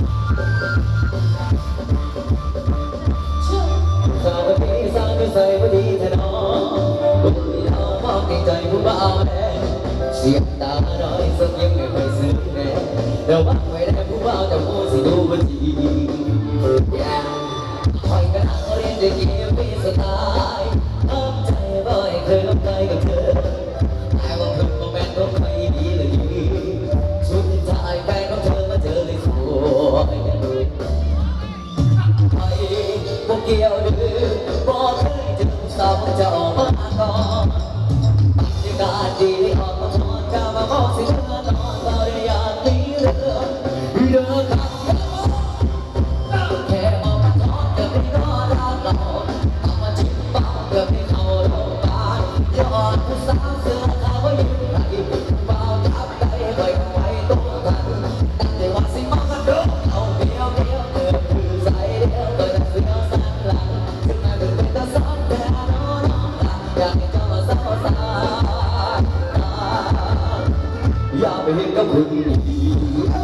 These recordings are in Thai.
สาวคนนี้สาวไม่ใส่พอดีเธอน้องดูเอามองในใจผู้บ่าวแดงเสียงายสักยังไม่เคยซื้อแน่ว่าไว้แล้ผู้บ่าวจะพูดสิดูบดีคอยกระทำเรียนจะเกี่ยวปีสตา Tokyo. อย่าไปเห็นกับคน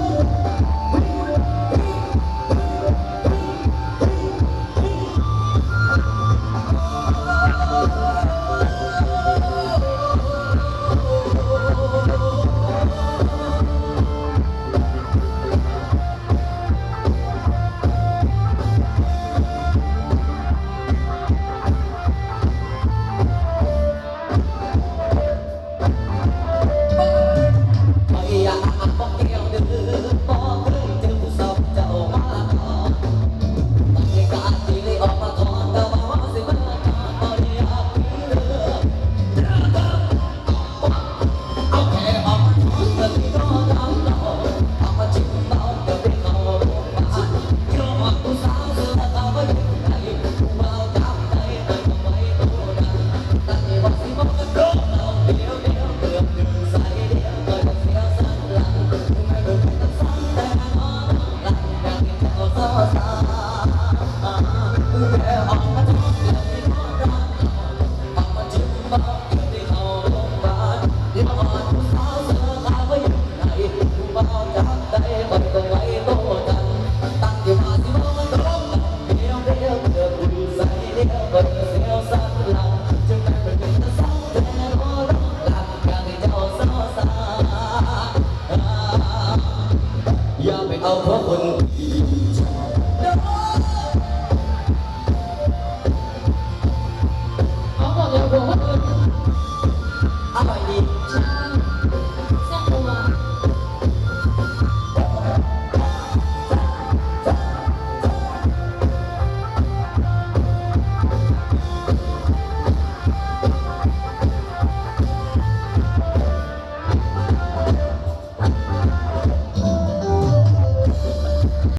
No.